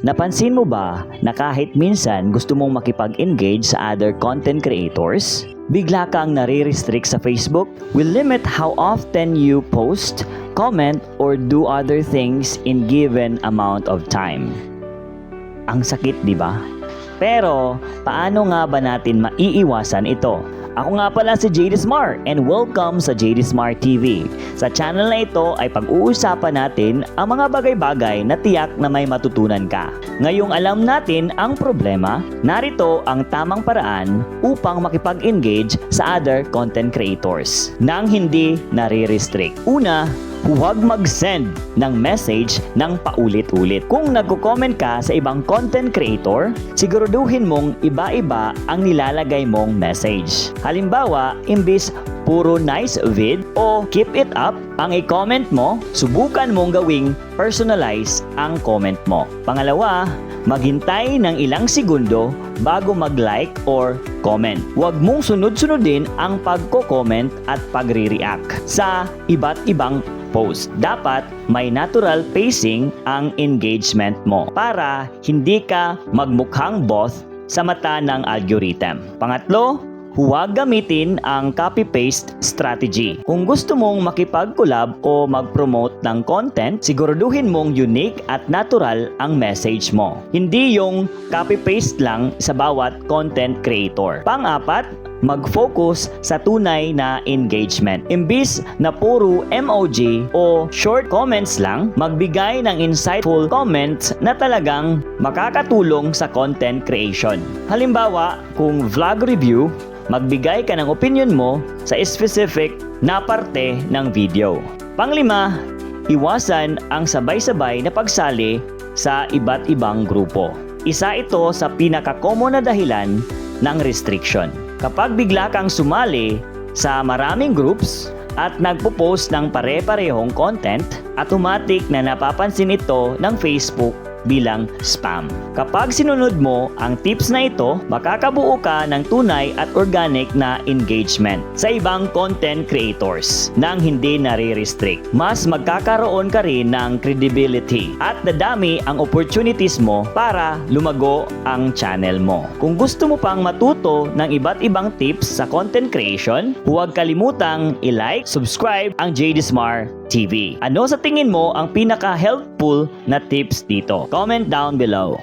Napansin mo ba na kahit minsan gusto mong makipag-engage sa other content creators, bigla kang nare-restrict sa Facebook? Will limit how often you post, comment, or do other things in given amount of time. Ang sakit, di ba? Pero, paano nga ba natin maiiwasan ito? Ako nga pala si JD Smart and welcome sa JD Smart TV. Sa channel na ito ay pag-uusapan natin ang mga bagay-bagay na tiyak na may matutunan ka. Ngayong alam natin ang problema, narito ang tamang paraan upang makipag-engage sa other content creators nang hindi nare-restrict. Una, huwag mag-send ng message ng paulit-ulit. Kung nagko-comment ka sa ibang content creator, siguraduhin mong iba-iba ang nilalagay mong message. Halimbawa, imbis puro nice vid o keep it up ang i-comment mo, subukan mong gawing personalize ang comment mo. Pangalawa, maghintay ng ilang segundo bago mag-like or comment. Huwag mong sunod-sunodin ang pagko-comment at pagre-react sa iba't ibang post. Dapat may natural pacing ang engagement mo para hindi ka magmukhang boss sa mata ng algorithm. Pangatlo, Huwag gamitin ang copy-paste strategy. Kung gusto mong makipag-collab o mag-promote ng content, siguraduhin mong unique at natural ang message mo. Hindi yung copy-paste lang sa bawat content creator. Pang-apat, mag-focus sa tunay na engagement. Imbis na puro emoji o short comments lang, magbigay ng insightful comments na talagang makakatulong sa content creation. Halimbawa, kung vlog review, magbigay ka ng opinion mo sa specific na parte ng video. Panglima, iwasan ang sabay-sabay na pagsali sa iba't ibang grupo. Isa ito sa pinaka-common na dahilan ng restriction. Kapag bigla kang sumali sa maraming groups at nagpo-post ng pare-parehong content, automatic na napapansin ito ng Facebook bilang spam. Kapag sinunod mo ang tips na ito, makakabuo ka ng tunay at organic na engagement sa ibang content creators nang hindi nare-restrict. Mas magkakaroon ka rin ng credibility at dadami ang opportunities mo para lumago ang channel mo. Kung gusto mo pang matuto ng iba't ibang tips sa content creation, huwag kalimutang i-like, subscribe ang JD Smart TV. Ano sa tingin mo ang pinaka-helpful na tips dito? Comment down below.